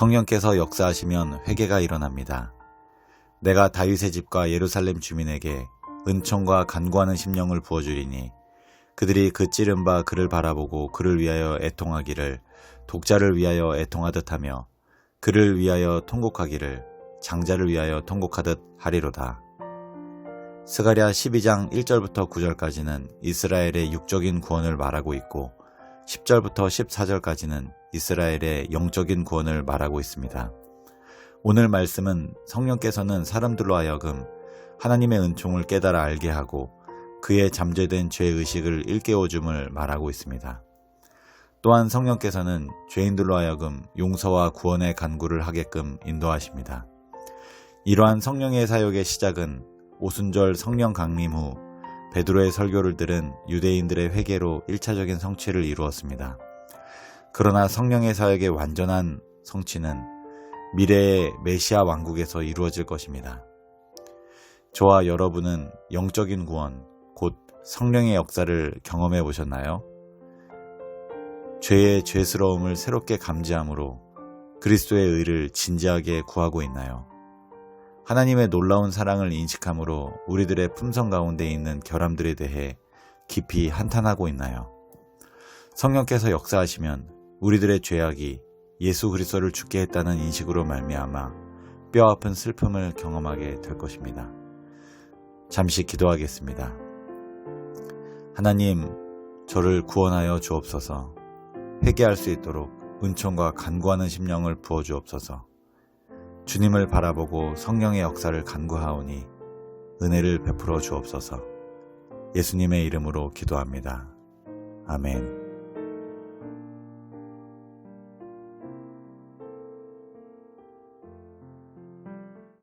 성령께서 역사하시면 회개가 일어납니다. 내가 다윗의 집과 예루살렘 주민에게 은총과 간구하는 심령을 부어주리니 그들이 그 찌른 바 그를 바라보고 그를 위하여 애통하기를 독자를 위하여 애통하듯 하며 그를 위하여 통곡하기를 장자를 위하여 통곡하듯 하리로다. 스가랴 12장 1절부터 9절까지는 이스라엘의 육적인 구원을 말하고 있고 10절부터 14절까지는 이스라엘의 영적인 구원을 말하고 있습니다. 오늘 말씀은 성령께서는 사람들로 하여금 하나님의 은총을 깨달아 알게 하고 그의 잠재된 죄의식을 일깨워줌을 말하고 있습니다. 또한 성령께서는 죄인들로 하여금 용서와 구원의 간구를 하게끔 인도하십니다. 이러한 성령의 사역의 시작은 오순절 성령 강림 후 베드로의 설교를 들은 유대인들의 회개로 1차적인 성취를 이루었습니다. 그러나 성령의 사역의 완전한 성취는 미래의 메시아 왕국에서 이루어질 것입니다. 저와 여러분은 영적인 구원, 곧 성령의 역사를 경험해 보셨나요? 죄의 죄스러움을 새롭게 감지함으로 그리스도의 의를 진지하게 구하고 있나요? 하나님의 놀라운 사랑을 인식함으로 우리들의 품성 가운데 있는 결함들에 대해 깊이 한탄하고 있나요? 성령께서 역사하시면 우리들의 죄악이 예수 그리스도를 죽게 했다는 인식으로 말미암아 뼈 아픈 슬픔을 경험하게 될 것입니다. 잠시 기도하겠습니다. 하나님, 저를 구원하여 주옵소서. 회개할 수 있도록 은총과 간구하는 심령을 부어 주옵소서. 주님을 바라보고 성령의 역사를 간구하오니 은혜를 베풀어 주옵소서. 예수님의 이름으로 기도합니다. 아멘.